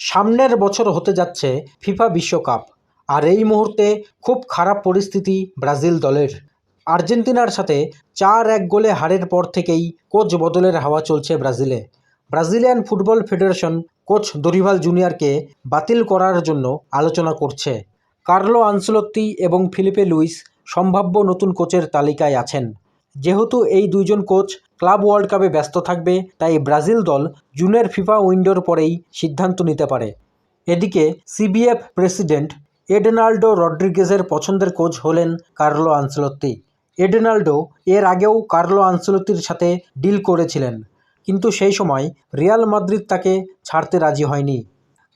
সামনের বছর হতে যাচ্ছে ফিফা বিশ্বকাপ। আর এই মুহূর্তে খুব খারাপ পরিস্থিতি ব্রাজিল দলের। আর্জেন্টিনার সাথে চার এক গোলে হারের পর থেকেই কোচ বদলের হাওয়া চলছে ব্রাজিলে। Brazilian football federation coach Dorival জুনিয়রকে বাতিল করার জন্য আলোচনা করছে। কার্লো আনসেলত্তি এবং ফিলিপে লুইস সম্ভাব্য নতুন কোচের তালিকায় আছেন। যেহেতু এই দুইজন কোচ ক্লাব ওয়ার্ল্ড কাপে ব্যস্ত থাকবে, তাই ব্রাজিল দল জুনের ফিফা উইন্ডোর পরেই সিদ্ধান্ত নিতে পারে। এদিকে সিবিএফ প্রেসিডেন্ট এডেনাল্ডো রড্রিগেজের পছন্দের কোচ হলেন কার্লো আনসেলত্তি। এডেনাল্ডো এর আগেও কার্লো আনসেলত্তির সাথে ডিল করেছিলেন, কিন্তু সেই সময় রিয়াল মাদ্রিদ তাকে ছাড়তে রাজি হয়নি।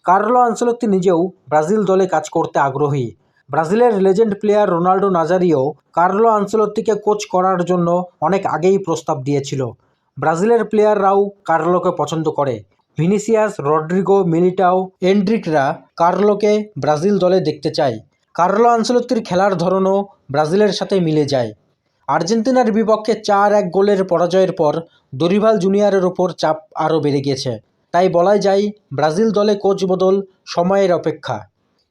কার্লো আনসেলত্তি নিজেও ব্রাজিল দলে কাজ করতে আগ্রহী। ব্রাজিলের legend player Ronaldo Nazario Carlo আনসেলত্তিকে coach করার জন্য অনেক আগেই প্রস্তাব দিয়েছিল। ব্রাজিলের প্লেয়াররাও কার্লোকে পছন্দ করে। ভিনিসিয়াস, রড্রিগো, মিলিটাও, এন্ড্রিকরা কার্লোকে ব্রাজিল দলে দেখতে চায়। কার্লো আনসেলত্তির খেলার ধরনও ব্রাজিলের সাথে মিলে যায়। আর্জেন্টিনার বিপক্ষে চার এক গোলের পরাজয়ের পর দরিভাল জুনিয়রের ওপর চাপ আরও বেড়ে গিয়েছে তাই বলাই যায়, ব্রাজিল দলে কোচ বদল সময়ের অপেক্ষা।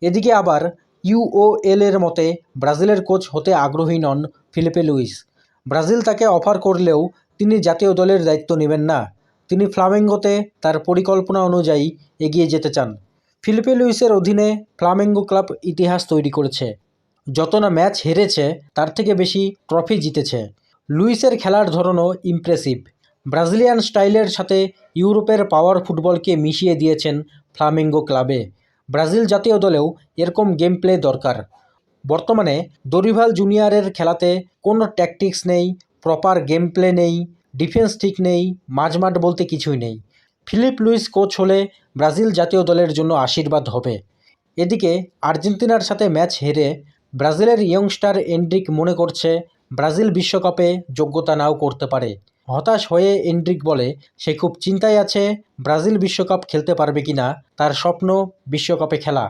এদিকে আবার ইউওএল এর মতে, ব্রাজিলের কোচ হতে আগ্রহী নন ফিলিপে লুইস। ব্রাজিল তাকে অফার করলেও তিনি জাতীয় দলের দায়িত্ব নেবেন না। তিনি ফ্লামেঙ্গোতে তার পরিকল্পনা অনুযায়ী এগিয়ে যেতে চান। ফিলিপে লুইসের অধীনে ফ্লামেঙ্গো ক্লাব ইতিহাস তৈরি করেছে। যত না ম্যাচ হেরেছে, তার থেকে বেশি ট্রফি জিতেছে। লুইসের খেলার ধরনও ইমপ্রেসিভ। ব্রাজিলিয়ান স্টাইলের সাথে ইউরোপের পাওয়ার ফুটবলকে মিশিয়ে দিয়েছেন ফ্লামেঙ্গো ক্লাবে। ব্রাজিল জাতীয় দলেও এরকম গেম প্লে দরকার। বর্তমানে দরিভাল জুনিয়রের খেলাতে কোনো ট্যাকটিক্স নেই প্রপার গেম প্লে নেই ডিফেন্স ঠিক নেই, মাঝমাঠ বলতে কিছুই নেই। ফিলিপ লুইস কোচ হলে ব্রাজিল জাতীয় দলের জন্য আশীর্বাদ হবে। এদিকে আর্জেন্টিনার সাথে ম্যাচ হেরে ব্রাজিলের ইয়ংস্টার এন্ড্রিক মনে করছে ব্রাজিল বিশ্বকাপে যোগ্যতা নাও করতে পারে। হতাশ হয়ে এন্ড্রিক বলে, সে খুব চিন্তায় আছে, ব্রাজিল বিশ্বকাপ খেলতে পারবে কিনা তার স্বপ্ন বিশ্বকাপে খেলা।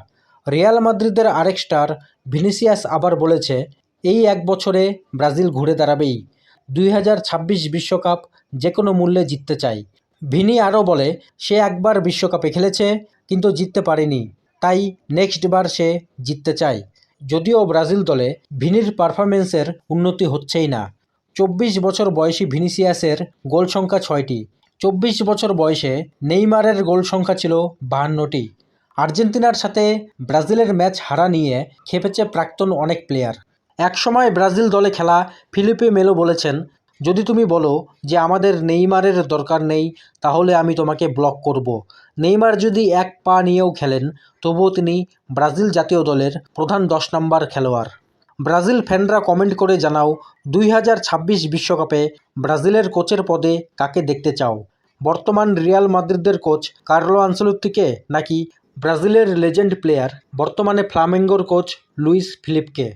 রিয়াল মাদ্রিদের আরেক স্টার ভিনিসিয়াস আবার বলেছে, এই এক বছরে ব্রাজিল ঘুরে দাঁড়াবেই। দুই বিশ্বকাপ যে কোনো মূল্যে জিততে চাই। ভিনি আরও বলে, সে একবার বিশ্বকাপে খেলেছে, কিন্তু জিততে পারেনি। তাই নেক্সট বার সে জিততে চায়। যদিও ব্রাজিল দলে ভিনির পারফরমেন্সের উন্নতি হচ্ছেই না। চব্বিশ বছর বয়সী ভিনিসিয়াসের গোল সংখ্যা ছয়টি। চব্বিশ বছর বয়সে নেইমারের গোল সংখ্যা ছিল বাহান্নটি। আর্জেন্টিনার সাথে ব্রাজিলের ম্যাচ হারা নিয়ে খেপেছে প্রাক্তন অনেক প্লেয়ার। একসময় ব্রাজিল দলে খেলা ফিলিপে মেলো বলেছেন, যদি তুমি বলো যে আমাদের নেইমারের দরকার নেই, তাহলে আমি তোমাকে ব্লক করব। নেইমার যদি এক পা নিয়েও খেলেন, তবুও তিনি ব্রাজিল জাতীয় দলের প্রধান দশ নম্বর খেলোয়াড়। ব্রাজিল ফ্যানরা কমেন্ট করে জানাও, দুই হাজার ছাব্বিশ বিশ্বকাপে ব্রাজিলের কোচের পদে কাকে দেখতে চাও? বর্তমান রিয়াল মাদ্রিদের কোচ কার্লো আনসেলত্তিকে নাকি ব্রাজিলের লেজেন্ড প্লেয়ার বর্তমানে ফ্লামেঙ্গোর কোচ লুইস ফিলিপকে?